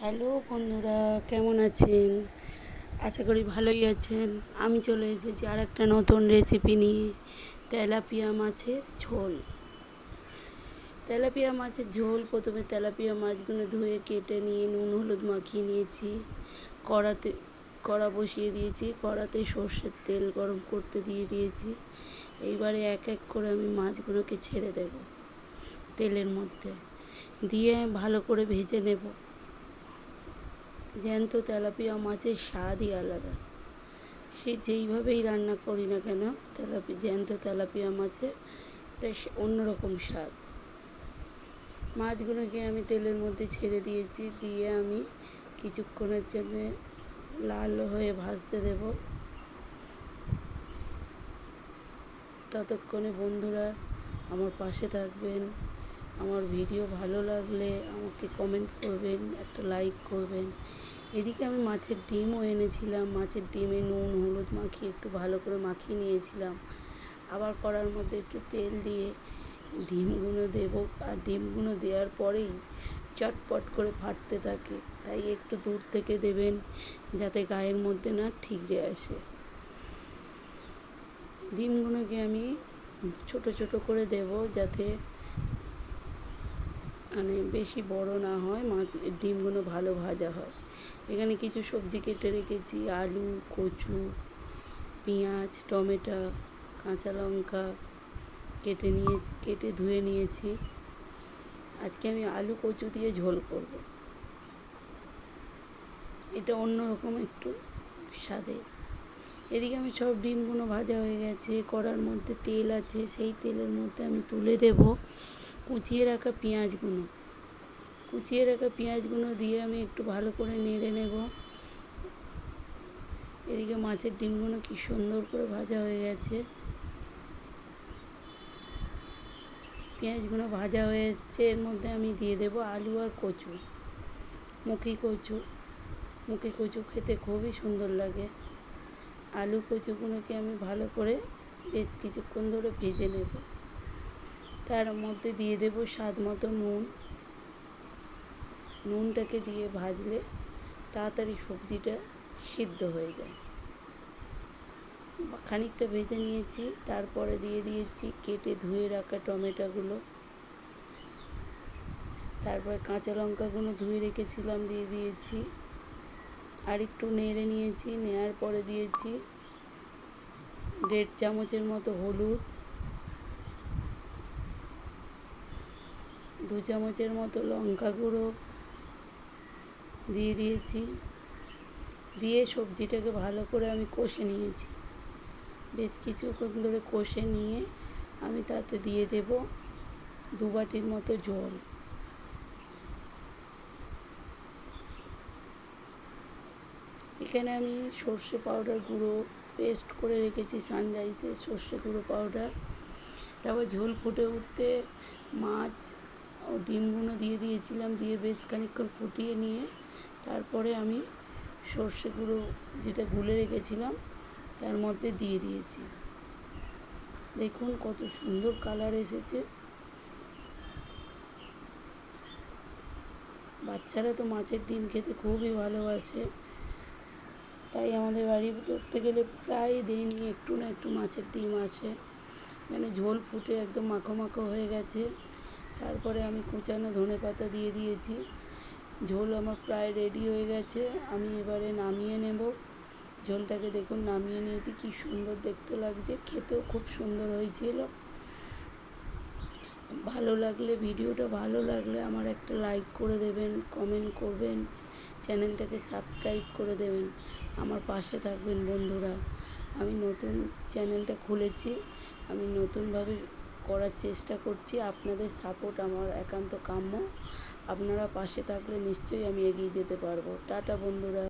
Hello বন্ধুরা, কেমন আছেন? আশা করি ভালোই আছেন। আমি চলে এসেছি আর একটা নতুন রেসিপি নিয়ে, তেলাপিয়া মাছের ঝোল। তেলাপিয়া মাছের ঝোল, প্রথমে তেলাপিয়া মাছগুলো ধুয়ে কেটে নিয়ে, নুন, হলুদ মাখিয়ে নিয়েছি। কড়াতে, কড়া বসিয়ে দিয়েছি, কড়াতে সর্ষের তেল গরম করতে দিয়ে দিয়েছি। এইবারে এক এক করে আমি মাছগুলোকে ছেড়ে দেব তেলের মধ্যে। দিয়ে ভালো করে ভেজে নেব। জ্যান্ত তেলাপিয়া মাছের স্বাদই আলাদা। সে যেইভাবেই রান্না করি না কেন, তেলাপি, জ্যান্ত তেলাপিয়া মাছের বেশ অন্যরকম স্বাদ। মাছগুলোকে আমি তেলের মধ্যে ছেড়ে দিয়েছি, দিয়ে আমি কিছুক্ষণের জন্য লাল হয়ে ভাজতে দেব। ততক্ষণে বন্ধুরা আমার পাশে থাকবেন। আমার ভিডিও ভালো লাগলে আমাকে কমেন্ট করবেন, একটা লাইক করবেন। এদিকে আমি মাছের ডিমও এনেছিলাম, মাছের ডিমে নুন, হলুদ মাখিয়ে একটু ভালো করে মাখিয়ে নিয়েছিলাম। আবার কড়ার মধ্যে একটু তেল দিয়ে ডিমগুলো দেব, আর ডিমগুলো দেওয়ার পরেই চটপট করে ফাটতে থাকে। তাই একটু দূর থেকে দেবেন, যাতে গায়ের মধ্যে না ঠিকরে আসে। ডিমগুলোকে আমি ছোট ছোট করে দেব, যাতে মানে বেশি বড় না হয় মাছ ডিমগুলো ভালো ভাজা হয়। এখানে কিছু সবজি কেটে রেখেছি, আলু, কচু, পেঁয়াজ, টমেটো, কাঁচা লঙ্কা কেটে নিয়ে কেটে ধুয়ে নিয়েছি। আজকে আমি আলু কচু দিয়ে ঝোল করব। এটা অন্যরকম একটু স্বাদে। এদিকে আমি সব ডিমগুলো ভাজা হয়ে গেছে, কড়ার মধ্যে তেল আছে, সেই তেলের মধ্যে আমি তুলে দেব। কুচিয়ে রাখা পেঁয়াজগুলো। কুচিয়ে রাখা পেঁয়াজগুলো দিয়ে আমি একটু ভালো করে নেড়ে নেব। এদিকে মাছের ডিমগুলো কি সুন্দর করে ভাজা হয়ে গেছে। পেঁয়াজগুলো ভাজা হয়ে এসছে, এর মধ্যে আমি দিয়ে দেব আলু আর কচু, মুখি কচু। মুখি কচু খেতে খুবই সুন্দর লাগে। আলু কচুগুলোকে আমি ভালো করে বেশ কিছুক্ষণ ধরে ভেজে নেব। তার মধ্যে দিয়ে দেব স্বাদ মতো নুন। নুনটাকে দিয়ে ভাজলে তাড়াতাড়ি সবজিটা সিদ্ধ হয়ে যায়। খানিকটা ভেজে নিয়েছি, তারপরে দিয়ে দিয়েছি কেটে ধুয়ে রাখা টমেটোগুলো। তারপরে কাঁচা লঙ্কাগুলো ধুয়ে রেখেছিলাম, দিয়ে দিয়েছি। আর একটু নেড়ে নিয়েছি নেওয়ার পরে দিয়েছি দেড় চামচের মতো হলুদ। দু চামচের মতো লঙ্কা গুঁড়ো দিয়ে দিয়েছি। দিয়ে সবজিটাকে ভালো করে আমি কষে নিয়েছি। বেশ কিছুক্ষণ ধরে কষে নিয়ে আমি তাতে দিয়ে দেব দু বাটির মতো জল। এখানে আমি সর্ষে পাউডার গুঁড়ো পেস্ট করে রেখেছি সানরাইসের সর্ষে গুঁড়ো পাউডার। তারপর ঝোল ফুটে উঠতে মাছ ডিমগুলো দিয়ে দিয়েছিলাম, দিয়ে বেশ খানিকক্ষণ ফুটিয়ে নিয়ে তারপরে আমি সর্ষে গুঁড়ো যেটা গুলে রেখেছিলাম তার মধ্যে দিয়ে দিয়েছি। দেখুন কত সুন্দর কালার এসেছে। বাচ্চারা তো মাছের ডিম খেতে খুবই ভালোবাসে, তাই আমাদের বাড়ি ধরতে গেলে প্রায় দিনই একটু না একটু মাছের ডিম আসে। মানে ঝোল ফুটে একদম মাখো মাখো হয়ে গেছে। তারপরে আমি কুচানো ধনে পাতা দিয়ে দিয়েছি। ঝোল আমার প্রায় রেডি হয়ে গেছে। আমি এবারে নামিয়ে নেব। ঝোলটাকে দেখুন, নামিয়ে নিয়েছি। কি সুন্দর দেখতে লাগছে। খেতেও খুব সুন্দর হয়েছিল। ভালো লাগলে, ভিডিওটা ভালো লাগলে আমার একটা লাইক করে দেবেন কমেন্ট করবেন, চ্যানেলটাকে সাবস্ক্রাইব করে দেবেন। আমার পাশে থাকবেন বন্ধুরা। আমি নতুন চ্যানেলটা খুলেছি। আমি নতুনভাবে করার চেষ্টা করছি। আপনাদের সাপোর্ট আমার একান্ত কাম্য। আপনারা পাশে থাকলে নিশ্চয়ই আমি এগিয়ে যেতে পারব। টাটা বন্ধুরা।